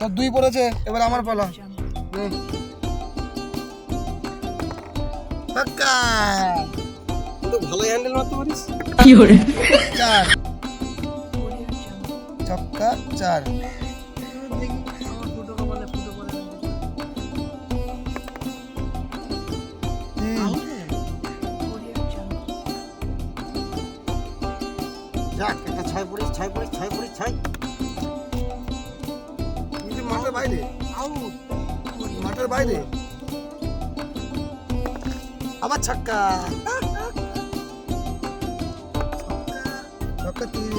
তোর দুই পড়েছে এবার আমার পালা। পাক্কা। তো ভালো হ্যান্ডেল মারতে পারিস। চার। ছক্কা চার। যাক একটা ছয় পড়িস ছয় পড়িস ছয় পড়িস ছয় মাঠের বাইরে। আউট মাঠের বাইরে। আবার ছক্কা। ছক্কা তিন।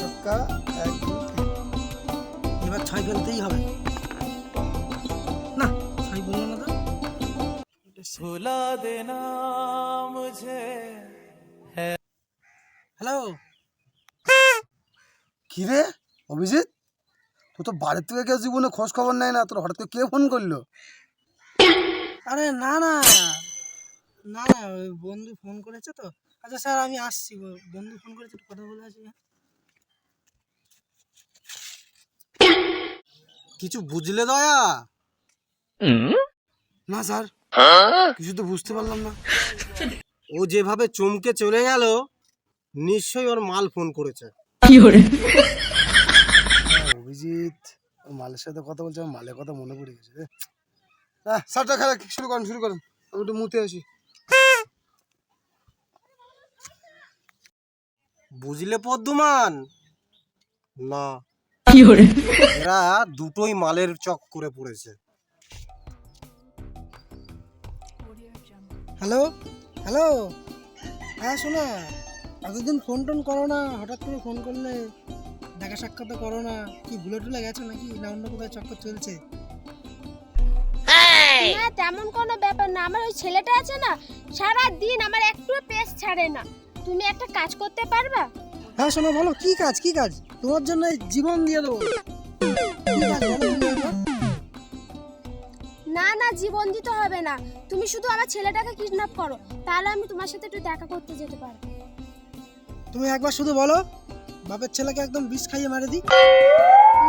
ছক্কা এক। এবার ছয় ফেলতেই হবে। না ছয় বলল না ভোলা দেনা মুঝে হ্যাঁ। হ্যালো। কিরে? অভিজিৎ তুই তো বাড়ির থেকে কেউ জীবনে খোঁজ খবর নেয় না তোর হঠাৎ করে কে ফোন করল? আরে না না না না ওই বন্ধু ফোন করেছে তো। আচ্ছা স্যার আমি আসছি বন্ধু ফোন করেছে একটু কথা বলে আসি হ্যাঁ? কিছু বুঝলে দয়া? না স্যার। কিছু তো বুঝতে পারলাম না। ও যেভাবে চমকে চলে গেল নিশ্চয়ই ওর মাল ফোন করেছে। হ্যাঁ, অভিজিৎ মালের সাথে কথা বলছে আমার মালের কথা মনে পড়ে গেছে হ্যাঁ স্যারটা খেলা শুরু করেন শুরু করেন। আমি একটু মুতে আসি। বুঝলে পদ্মমান? না। এরা দুটোই মালের চক করে পড়েছে। হ্যালো? হ্যালো? হ্যাঁ শোনা। এতদিন ফোন টোন করো না হঠাৎ করে ফোন করলে দেখা সাক্ষাৎ করো না। কি ভুলে টুলে গেছো নাকি? না অন্য কোথায় চক্কর চলছে? না তেমন কোনো ব্যাপার না। আমার ওই ছেলেটা আছে না সারা দিন আমার একটু পেস ছাড়ে না। তুমি একটা কাজ করতে পারবা? হ্যাঁ শোনো বলো কি কাজ কি কাজ? তোমার জন্য জীবন দিয়ে দেবো? না না জীবন দিতে হবে না। তুমি শুধু আমার ছেলেটাকে কিডন্যাপ করো। তাহলে আমি তোমার সাথে একটু দেখা করতে যেতে পারব। তুমি একবার শুধু বলো বাপের ছেলেকে একদম বিষ খাইয়ে মারে দি।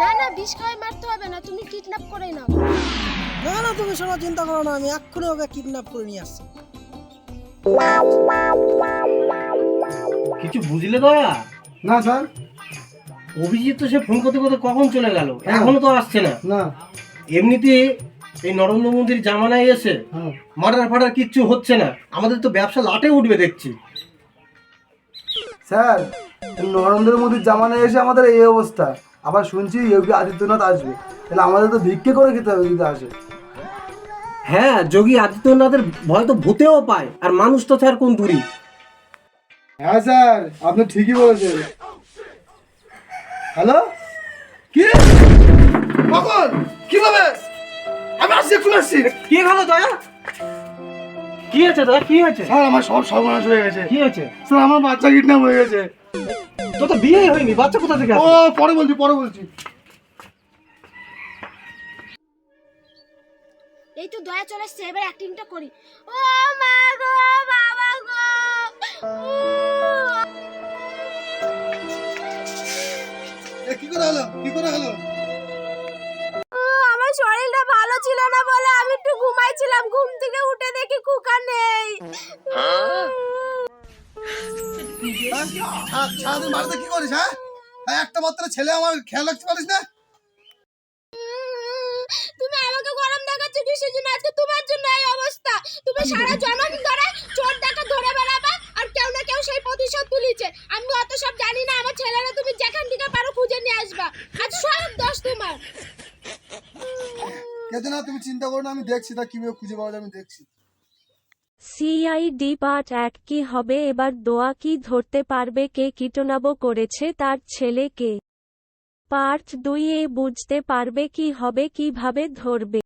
না না বিষ খাইয়ে মারতে হবে না তুমি কিডন্যাপ করে নাও। না না তুমি শোনো চিন্তা করো না আমি এক্ষুনি ওকে কিডন্যাপ করে নিয়ে আসছি। কিছু বুঝলে দয়া না স্যার। অভিজিৎ তো সে ফোন করতে করতে কখন চলে গেল? এখনও তো আসছে না। না। এমনিতে এই নরেন্দ্র মোদীর জামানায় এসে হ্যাঁ। মার্ডার ফাটার কিচ্ছু হচ্ছে না। আমাদের তো ব্যবসা লাটে উঠবে দেখছি। স্যার নরেন্দ্র মোদীর জামানায় এসে আমাদের এই অবস্থা। আবার শুনছি যোগী আদিত্যনাথ আসবে। তাহলে আমাদের তো ভিক্ষে করে খেতে হবে যদি আসে। হ্যাঁ যোগী আদিত্যনাথের ভয় তো ভূতেও পায় আর মানুষ তো স্যার কোন দূরই হ্যাঁ স্যার আপনি ঠিকই বলেছেন। হ্যালো? কি? কখন কীভাবে আমি আসছি একটু আসছি। কি হলো দয়া? কি হয়েছে দয়া? কি হয়েছে? স্যার আমার সব সর্বনাশ হয়ে গেছে। কি হয়েছে? স্যার আমার বাচ্চা কিডন্যাপ হয়ে গেছে। তো তো বিয়ে হয়নি বাচ্চা কোথা থেকে ও পরে বলছি পরে বলছি। এই তো দয়া চলে এসছে এবার অ্যাক্টিংটা করি। ও মা গো বাবা গো! কি করে হলো? কি করে হলো? আমার শরীরটা ভালো ছিল না বলে আমি একটু ঘুমাইছিলাম ঘুম থেকে উঠে দেখি কুকা নেই। হ্যাঁ? সারাদিন বাড়িতে কি করিস হ্যাঁ? হ্যাঁ, একটা মাত্র ছেলে আমার খেয়াল রাখতে পারিস না? তুমি আমাকে গরম দেখাচ্ছ কিসের জন্য? আজকে তোমার জন্য এই অবস্থা। তুমি সারা জনম ধরে চোর ডাকা ধরে বেড়াবা আর কেউ না কেউ সেই প্রতিশোধ তুলিছে। আমি অত সব জানি না আমার ছেলেরা তুমি যেখান থেকে পারো খুঁজে নিয়ে আসবা। আজ সব দোষ তোমার। তুমি চিন্তা করো না আমি দেখছি তা কীভাবে খুঁজে পাওয়া যায় আমি দেখছি। সিআইডি পার্ট এক কি হবে? এবার দোয়া কি ধরতে পারবে? কে কীটনাব করেছে? তার ছেলেকে পার্ট দুই এ বুঝতে পারবে কি হবে? কীভাবে ধরবে?